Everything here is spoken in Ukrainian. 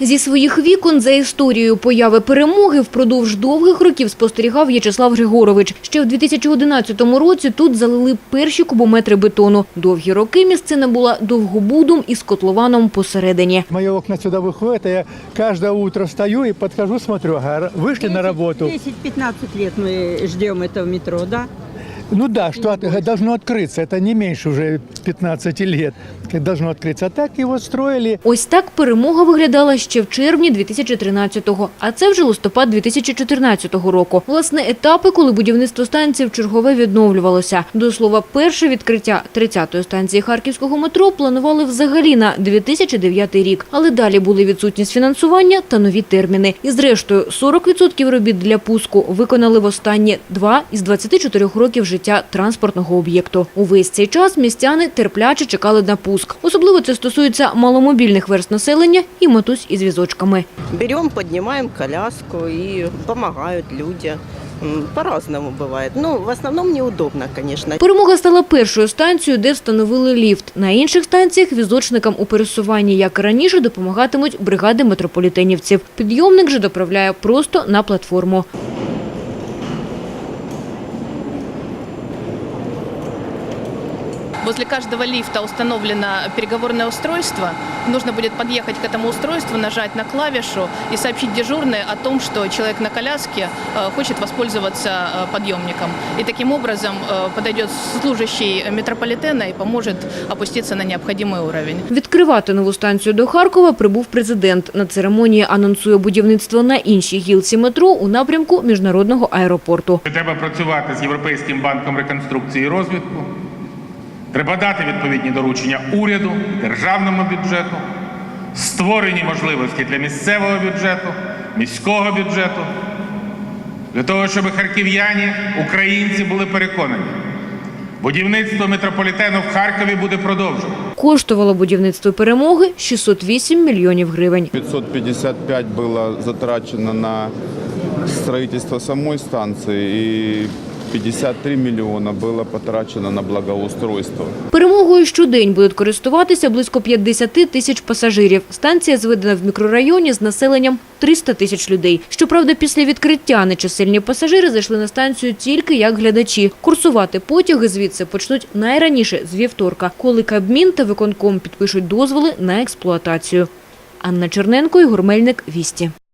Зі своїх вікон за історією появи перемоги впродовж довгих років спостерігав В'ячеслав Григорович. Ще в 2011 році тут залили перші кубометри бетону. Довгі роки місцина була довгобудом із котлованом посередині. Мои окна сюда выходят, и я каждое утро встаю и подхожу, смотрю, ага, вышли на работу. 10-15 лет мы ждем этого метро, да? Ну да, что от- должно открыться, это не меньше уже 15 лет, как должно открыться. А так его строили. Ось так перемога виглядала ще в червні 2013-го, а це вже листопад 2014 року. Власне, етапи, коли будівництво станції в чергове відновлювалося. До слова, перше відкриття 30-ї станції харківського метро планували взагалі на 2009 рік, але далі були відсутність фінансування та нові терміни. І зрештою, 40% робіт для пуску виконали в останні два із 24 років життя транспортного об'єкту. Увесь цей час містяни терпляче чекали на пуск. Особливо це стосується маломобільних верст населення і матусь із візочками. Берем, поднимаем коляску и помогают люди. М, По-разному бывает. Ну, в основном неудобно, конечно. Перемога стала першою станцією, де встановили ліфт. На інших станціях візочникам у пересуванні, як і раніше, допомагатимуть бригади метрополітенівців. Підйомник же доправляє просто на платформу. Возле каждого лифта установлено переговорное устройство. Нужно будет подъехать к этому устройству, нажать на клавишу и сообщить дежурной о том, что человек на коляске э, хочет воспользоваться э, подъемником. И таким образом э, подойдет служащий метрополитена и поможет опуститься на необходимый уровень. Відкривати нову станцію до Харкова прибув президент. На церемонії анонсує будівництво на іншій гілці метро у напрямку міжнародного аеропорту. Треба працювати з Європейським банком реконструкції і розвитку. Треба дати відповідні доручення уряду, державному бюджету, створені можливості для місцевого бюджету, міського бюджету, для того, щоб харків'яні, українці були переконані. Будівництво метрополітену в Харкові буде продовжено. Коштувало будівництво перемоги 608 мільйонів гривень. 555 было затрачено на строительство самой станции и 53 миллиона было потрачено на благоустройство. Перемогою щодень будуть користуватися близько 50 тисяч пасажирів. Станція зведена в мікрорайоні з населенням 300 тисяч людей. Щоправда, після відкриття нечисельні пасажири зайшли на станцію тільки як глядачі. Курсувати потяги звідси почнуть найраніше з вівторка, коли Кабмін та виконком підпишуть дозволи на експлуатацію. Анна Черненко, Ігор Мельник, Вісті.